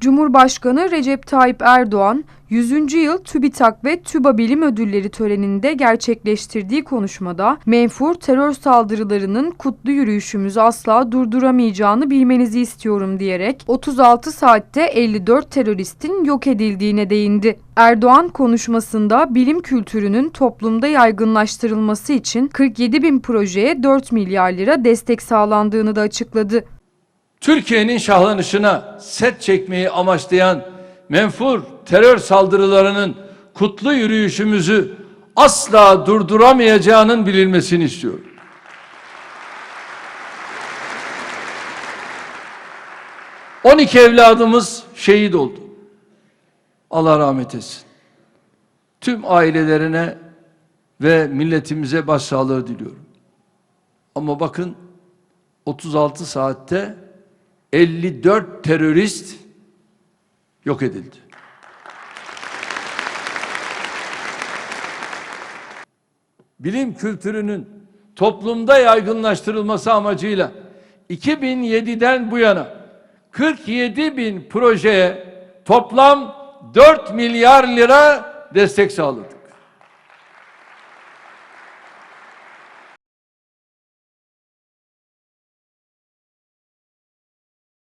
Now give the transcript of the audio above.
Cumhurbaşkanı Recep Tayyip Erdoğan 100. yıl TÜBİTAK ve TÜBA Bilim Ödülleri töreninde gerçekleştirdiği konuşmada menfur terör saldırılarının kutlu yürüyüşümüzü asla durduramayacağını bilmenizi istiyorum diyerek 36 saatte 54 teröristin yok edildiğine değindi. Erdoğan konuşmasında bilim kültürünün toplumda yaygınlaştırılması için 47 bin projeye 4 milyar lira destek sağlandığını da açıkladı. Türkiye'nin şahlanışına set çekmeyi amaçlayan menfur terör saldırılarının kutlu yürüyüşümüzü asla durduramayacağının bilinmesini istiyorum. On iki evladımız şehit oldu. Allah rahmet etsin. Tüm ailelerine ve milletimize başsağlığı diliyorum. Ama bakın 36 saatte 54 terörist yok edildi. Bilim kültürünün toplumda yaygınlaştırılması amacıyla 2007'den bu yana 47 bin projeye toplam 4 milyar lira destek sağladık.